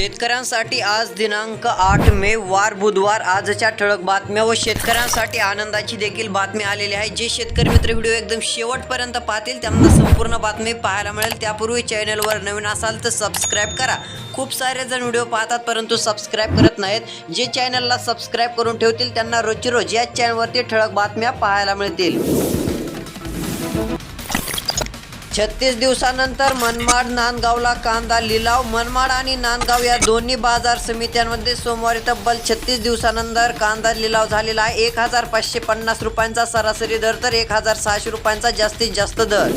शेतकऱ्यांसाठी आज दिनांक आठ मे वार बुधवार आजच्या ठळक बातम्या व शेतकऱ्यांसाठी आनंदाची देखील बातमी आलेली आहे. जे शेतकरी मित्र व्हिडिओ एकदम शेवटपर्यंत पाहतील त्यांना संपूर्ण बातमी पाहायला मिळेल. त्यापूर्वी चॅनलवर नवीन असाल तर सबस्क्राईब करा. खूप सारे जण व्हिडिओ पाहतात परंतु सबस्क्राईब करत नाहीत. जे चॅनलला सबस्क्राईब करून ठेवतील त्यांना रोजची रोज याच चॅनलवरती ठळक बातम्या पाहायला मिळतील. छत्तीस दिवसानंतर मनमाड नांदगावला कांदा लिलाव. मनमाड आणि नांदगाव या दोन्ही बाजार समित्यांमध्ये सोमवारी तब्बल छत्तीस दिवसानंतर कांदा लिलाव झालेला आहे. एक हजार पाचशे पन्नास रुपयांचा सरासरी दर तर एक हजार सहाशे रुपयांचा जास्तीत जास्त दर.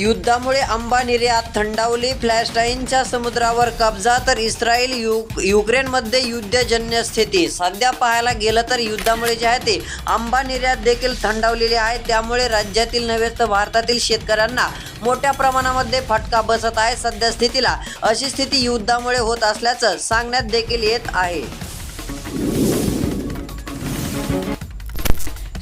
युद्धामुळे आंबा निर्यात थंडावली फ्लॅस्टाईनच्या समुद्रावर कब्जा तर इस्रायल यु युक्रेनमध्ये युद्धजन्य स्थिती. सध्या पाहायला गेलं तर युद्धामुळे जे आहे ते आंबा निर्यात देखील थंडावलेली आहे. त्यामुळे राज्यातील नव्हे तर भारतातील शेतकऱ्यांना मोठ्या प्रमाणामध्ये फटका बसत आहे सध्या स्थितीला. अशी स्थिती युद्धामुळे होत असल्याचं सांगण्यात देखील येत आहे.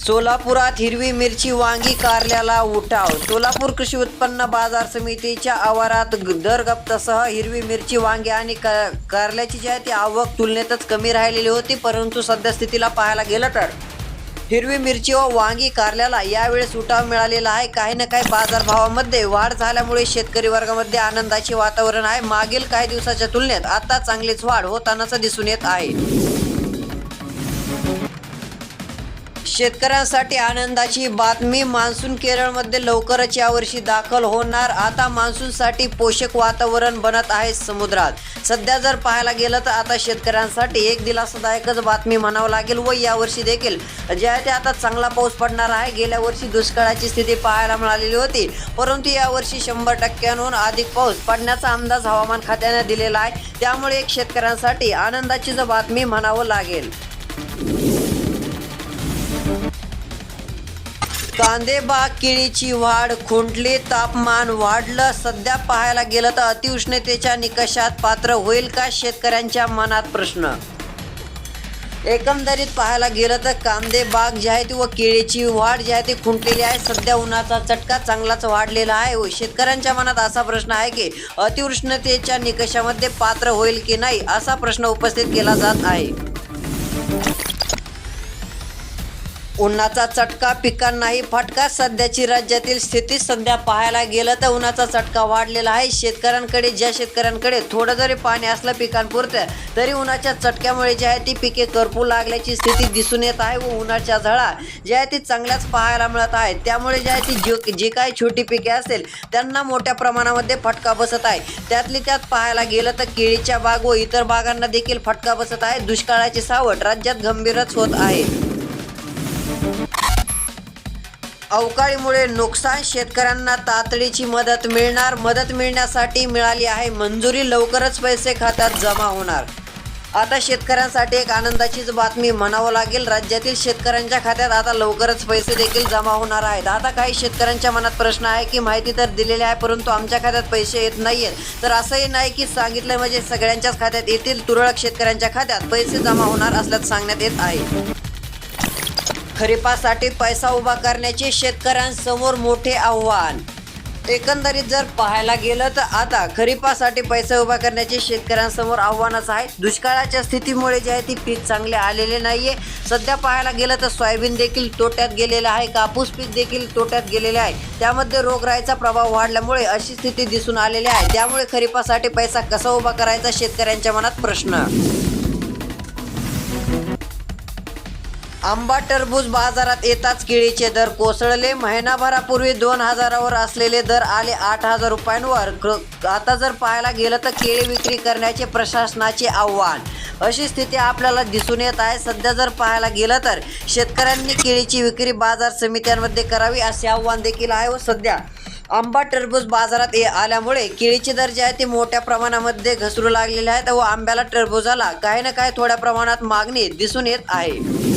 सोलापुरात हिरवी मिरची वांगी कारल्याला उठाव. सोलापूर कृषी उत्पन्न बाजार समितीच्या आवारात दर गप्तासह हिरवी मिरची वांगी आणि कारल्याची जी आहे ती आवक तुलनेतच कमी राहिलेली होती परंतु सद्यस्थितीला पाहायला गेलं तर. हिरवी मिरची व वांगी कारल्याला यावेळेस उठाव मिळालेला आहे. काही ना काही बाजारभावामध्ये वाढ झाल्यामुळे शेतकरी वर्गामध्ये आनंदाचे वातावरण आहे. मागील काही दिवसाच्या तुलनेत आता चांगलीच वाढ होतानाच दिसून येत आहे. शेतकऱ्यांसाठी आनंदाची बातमी. मान्सून केरळमध्ये लवकरच यावर्षी दाखल होणार. आता मान्सूनसाठी पोषक वातावरण बनत आहे समुद्रात. सध्या जर पाहायला गेलं तर आता शेतकऱ्यांसाठी एक दिलासादायकच बातमी म्हणावं लागेल व यावर्षी देखील. जे आहे ते आता चांगला पाऊस पडणार आहे. गेल्या वर्षी दुष्काळाची स्थिती पाहायला मिळालेली होती. परंतु यावर्षी शंभर टक्क्यांहून अधिक पाऊस पडण्याचा अंदाज हवामान खात्याने दिलेला आहे. त्यामुळे एक शेतकऱ्यांसाठी आनंदाची जर बातमी म्हणावं लागेल. कांदेबाग केळीची वाढ खुंटली तापमान वाढलं सध्या पाहायला गेलं तर अतिउष्णतेच्या निकषात पात्र होईल का शेतकऱ्यांच्या मनात प्रश्न? एकंदरीत पाहायला गेलं तर कांदे बाग जी आहे ती व केळीची वाढ जी आहे ती खुंटलेली आहे. सध्या उन्हाचा चटका चांगलाच वाढलेला आहे व शेतकऱ्यांच्या मनात असा प्रश्न आहे की अतिउष्णतेच्या निकषामध्ये पात्र होईल की नाही असा प्रश्न उपस्थित केला जात आहे. उन्हाचा चटका पिकांनाही फटका. सध्याची राज्यातील स्थिती सध्या पाहायला गेलं तर उन्हाचा चटका वाढलेला आहे. शेतकऱ्यांकडे ज्या शेतकऱ्यांकडे थोडं जरी पाणी असलं पिकांपुरतं तरी उन्हाच्या चटक्यामुळे जी आहे ती पिके करपू लागल्याची स्थिती दिसून येत आहे व उन्हाच्या झळा ज्या आहे ती चांगल्याच पाहायला मिळत आहेत त्यामुळे जे आहे ती जी जी काही छोटी पिके असेल त्यांना मोठ्या प्रमाणामध्ये फटका बसत आहे. त्यातली त्यात पाहायला गेलं तर केळीच्या बाग व इतर बागांना देखील फटका बसत आहे. दुष्काळाची सावट राज्यात गंभीरच होत आहे. अवकाळीमुळे नुकसान शेतकऱ्यांना तातडीची मदत मिळणार. मदत मिळण्यासाठी मिळाली आहे. मंजुरी लवकरच पैसे खात्यात जमा होणार. आता शेतकऱ्यांसाठी एक आनंदाचीच बातमी म्हणावं लागेल. राज्यातील शेतकऱ्यांच्या खात्यात आता लवकरच पैसे देखील जमा होणार आहेत. आता काही शेतकऱ्यांच्या मनात प्रश्न आहे की माहिती तर दिलेली आहे परंतु आमच्या खात्यात पैसे येत नाही आहेत तर असंही नाही की सांगितलं म्हणजे सगळ्यांच्याच खात्यात येतील. तुरळक शेतकऱ्यांच्या खात्यात पैसे जमा होणार असल्याचं सांगण्यात येत आहे. खरीपासाठी पैसा उभा करण्याचे शेतकऱ्यांसमोर मोठे आव्हान. एकंदरीत जर पाहायला गेलं तर आता खरीपासाठी पैसा उभा करण्याचे शेतकऱ्यांसमोर आव्हानच आहे. दुष्काळाच्या स्थितीमुळे जे आहे ती पीक चांगले आलेले नाहीये. सध्या पाहायला गेलं तर सोयाबीन देखील तोट्यात गेलेलं आहे. कापूस पीक देखील तोट्यात गेलेले आहे. त्यामध्ये रोगराईचा प्रभाव वाढल्यामुळे अशी स्थिती दिसून आलेली आहे. त्यामुळे खरीपासाठी पैसा कसा उभा करायचा शेतकऱ्यांच्या मनात प्रश्न. आंबा टरबूज बाजारात येताच केळीचे दर कोसळले. महिनाभरापूर्वी दोन हजारावर असलेले दर आले आठ हजार रुपयांवर. क- आता जर पाहायला गेलं तर केळी विक्री करण्याचे प्रशासनाचे आव्हान. अशी स्थिती आपल्याला दिसून येत आहे. सध्या जर पाहायला गेलं तर शेतकऱ्यांनी केळीची विक्री बाजार समित्यांमध्ये करावी असे आव्हान देखील आहे व सध्या आंबा टरबूज बाजारात ये आल्यामुळे केळीचे दर जे आहे ते मोठ्या प्रमाणामध्ये घसरू लागलेले आहेत व आंब्याला टरबूजाला काही ना काही थोड्या प्रमाणात मागणी दिसून येत आहे.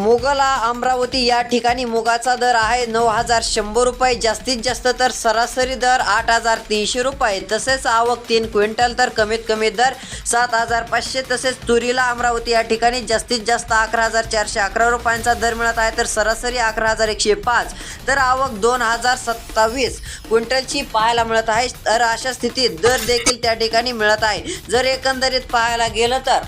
मोगला अमरावती या ठिकाणी मुगाचा दर आहे नऊ हजार शंभर रुपये. जास्तीत जास्त तर सरासरी दर आठ हजार तीनशे रुपये. तसेच आवक तीन क्विंटल तर कमीत कमी दर सात हजार पाचशे. तसेच तुरीला अमरावती या ठिकाणी जास्तीत जास्त अकरा हजार चारशे अकरा रुपयांचा दर मिळत आहे. तर सरासरी अकरा हजार एकशे पाच. तर आवक दोन हजार सत्तावीस क्विंटलची पाहायला मिळत आहे. तर अशा स्थितीत दर देखील त्या ठिकाणी मिळत आहे. जर एकंदरीत पाहायला गेलं तर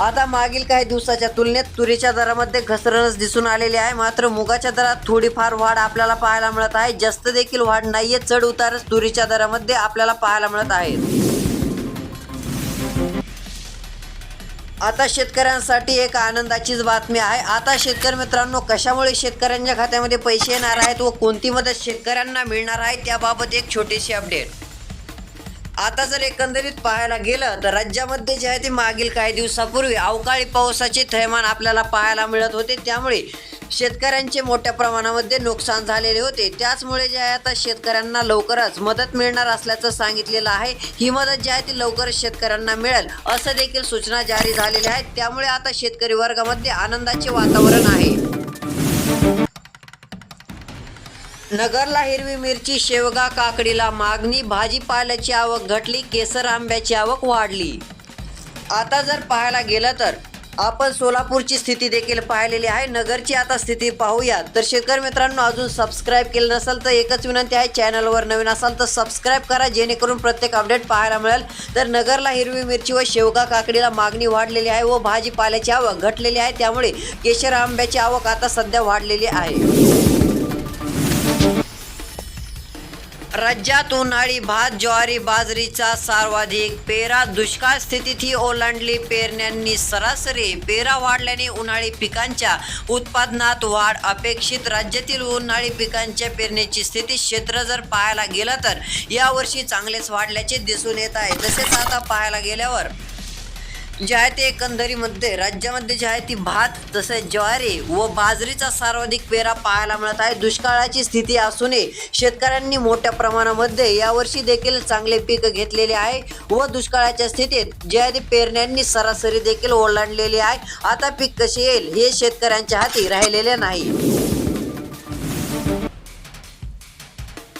आता मागील काही दिवसाच्या तुलनेत तुरीच्या दरामध्ये घसरणच दिसून आलेली आहे. मात्र मुगाच्या दरात थोडीफार वाढ आपल्याला पाहायला मिळत आहे. जास्त देखील वाढ नाहीये चढ उतारच तुरीच्या दरामध्ये आपल्याला पाहायला मिळत आहे. आता शेतकऱ्यांसाठी एक आनंदाचीच बातमी आहे. आता शेतकरी मित्रांनो कशामुळे शेतकऱ्यांच्या खात्यामध्ये पैसे येणार आहेत व कोणती मदत शेतकऱ्यांना मिळणार आहे त्याबाबत एक छोटीशी अपडेट आता जर एकंदरीत पाहायला गेलं तर राज्यामध्ये जे आहे ते मागील काही दिवसापूर्वी अवकाळी पावसाचे थैमान आपल्याला पाहायला मिळत होते. त्यामुळे शेतकऱ्यांचे मोठ्या प्रमाणामध्ये नुकसान झालेले होते. त्याचमुळे जे आहे आता शेतकऱ्यांना लवकरच मदत मिळणार असल्याचं सांगितलेलं आहे. ही मदत जी आहे ती लवकरच शेतकऱ्यांना मिळेल असं देखील सूचना जारी झालेल्या आहेत. त्यामुळे आता शेतकरी वर्गामध्ये आनंदाचे वातावरण आहे. नगरला हिरवी मिरची शेवगा काकडीला मागणी भाजीपाल्याची आवक घटली केसर आंब्याची आवक वाढली. आता जर पाहायला गेलं तर आपण सोलापूरची स्थिती देखील पाहिलेली आहे. नगरची आता स्थिती पाहूया तर शेतकरी मित्रांनो अजून सबस्क्राईब केलं नसेल तर एकच विनंती आहे चॅनलवर नवीन असाल तर सबस्क्राईब करा जेणेकरून प्रत्येक अपडेट पाहायला मिळेल. तर नगरला हिरवी मिरची व शेवगा काकडीला मागणी वाढलेली आहे व भाजीपाल्याची आवक घटलेली आहे. त्यामुळे केशर आंब्याची आवक आता सध्या वाढलेली आहे. राज्यात उन्हाळी भात ज्वारी बाजरीचा सर्वाधिक पेरा. दुष्काळ स्थितीतही ओलांडली पेरण्यांनी सरासरी. पेरा वाढल्याने उन्हाळी पिकांच्या उत्पादनात वाढ अपेक्षित. राज्यातील उन्हाळी पिकांच्या पेरणीची स्थिती क्षेत्र जर पाहायला गेलं तर यावर्षी चांगलेच वाढल्याचे दिसून येत आहे. तसेच आता पाहायला गेल्यावर जे आहे ते एकंदरीमध्ये राज्यामध्ये जे आहे ती भात तसेच ज्वारी व बाजरीचा सर्वाधिक पेरा पाहायला मिळत आहे. दुष्काळाची स्थिती असूनही शेतकऱ्यांनी मोठ्या प्रमाणामध्ये यावर्षी देखील चांगले पीक घेतलेले आहे व दुष्काळाच्या स्थितीत जे आहे ते पेरण्यांनी सरासरी देखील ओलांडलेली आहे. आता पीक कसे येईल हे शेतकऱ्यांच्या हाती राहिलेले नाही.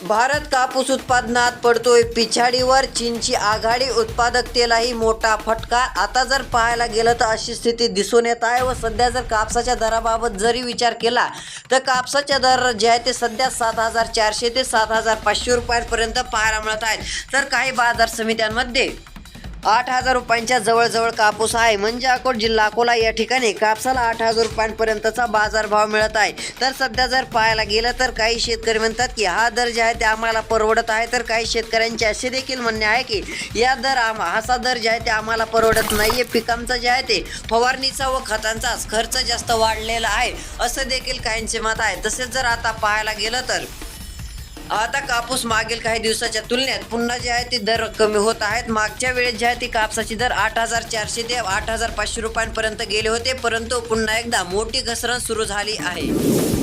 भारत कापूस उत्पादनात पडतोय पिछाडीवर. चीनची आघाडी उत्पादकतेलाही मोठा फटका. आता जर पाहायला गेलं तर अशी स्थिती दिसून येत आहे व सध्या जर कापसाच्या दराबाबत जरी विचार केला तर कापसाच्या दर जे आहे ते सध्या सात हजार चारशे ते सात हजार पाचशे रुपयांपर्यंत पाहायला मिळत आहेत. तर काही बाजार समित्यांमध्ये आठ हजार रुपयांच्या जवळजवळ कापूस आहे. म्हणजे अकोट जिल्हा अकोला या ठिकाणी कापसाला आठ हजार रुपयांपर्यंतचा बाजारभाव मिळत आहे. तर सध्या जर पाहायला गेलं तर काही शेतकरी म्हणतात की हा दर जे आहे ते आम्हाला परवडत आहे. तर काही शेतकऱ्यांचे असे देखील म्हणणे आहे की या दर आम असा दर जे आहे ते आम्हाला परवडत नाही आहे पिकांचा जे आहे ते फवारणीचा व खतांचाच खर्च जास्त वाढलेला आहे. असं देखील काहींचे मत आहे. तसेच जर आता पाहायला गेलं तर आता कापूस मागील काही दिवसाच्या तुलनेत पुन्हा जे आहे ते दर कमी होत आहेत. मागच्या वेळेस जे आहे ते कापसाची दर आठ हजार चारशे ते आठ हजार पाचशे रुपयांपर्यंत गेले होते परंतु पुन्हा एकदा मोठी घसरण सुरू झाली आहे.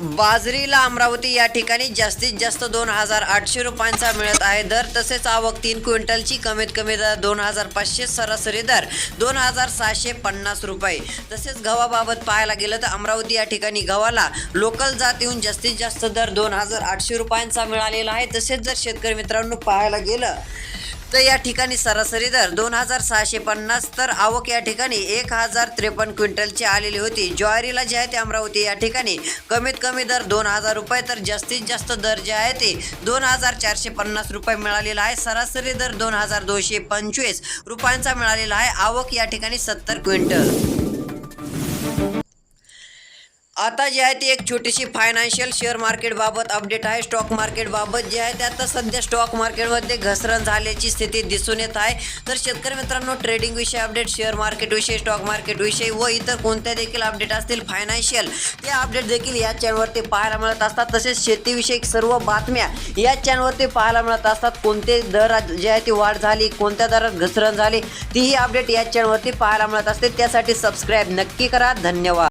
बाजरीला अमरावती या ठिकाणी जास्तीत जास्त दोन हजार आठशे रुपयांचा मिळत आहे. दर तसेच आवक तीन क्विंटलची कमीत कमी दर दोन हजार पाचशे सरासरी दर दोन हजार सहाशे पन्नास रुपये. तसेच गव्हाबाबत पाहायला गेलं तर अमरावती या ठिकाणी गव्हाला लोकल जात येऊन जास्तीत जास्त दर दोन हजार आठशे रुपयांचा मिळालेला आहे. तसेच जर शेतकरी मित्रांनो पाहायला गेलं तर या ठिकाणी सरासरी दर दोन हजार सहाशे पन्नास तर आवक या ठिकाणी एक हजार त्रेपन्न क्विंटलची आलेली होती. ज्वारीला जे आहे ते अमरावती या ठिकाणी कमीत कमी दर दोन हजार रुपये तर जास्तीत जास्त दर जे आहे ते दोन हजार चारशे पन्नास रुपये मिळालेला आहे. सरासरी दर दोन हजार दोनशे पंचवीस रुपयांचा मिळालेला आहे. आवक या ठिकाणी सत्तर क्विंटल. आता जे आहे ती एक छोटीशी फायनान्शियल शेअर मार्केट बाबत अपडेट आहे. स्टॉक मार्केट बाबत जे आहे ते आता सध्या स्टॉक मार्केटमध्ये घसरण झाल्याची स्थिती दिसून येत आहे. तर शेतकरी मित्रांनो ट्रेडिंगविषयी अपडेट शेअर मार्केटविषयी स्टॉक मार्केटविषयी व इतर कोणत्या देखील अपडेट असतील फायनान्शियल ते अपडेट देखील या चॅनलवरती पाहायला मिळत असतात. तसेच शेतीविषयक सर्व बातम्या या चॅनलवरती पाहायला मिळत असतात. कोणते दर जे आहे ती वाढ झाली कोणत्या दरात घसरण झाली तीही अपडेट या चॅनलवरती पाहायला मिळत असते. त्यासाठी सबस्क्राईब नक्की करा. धन्यवाद.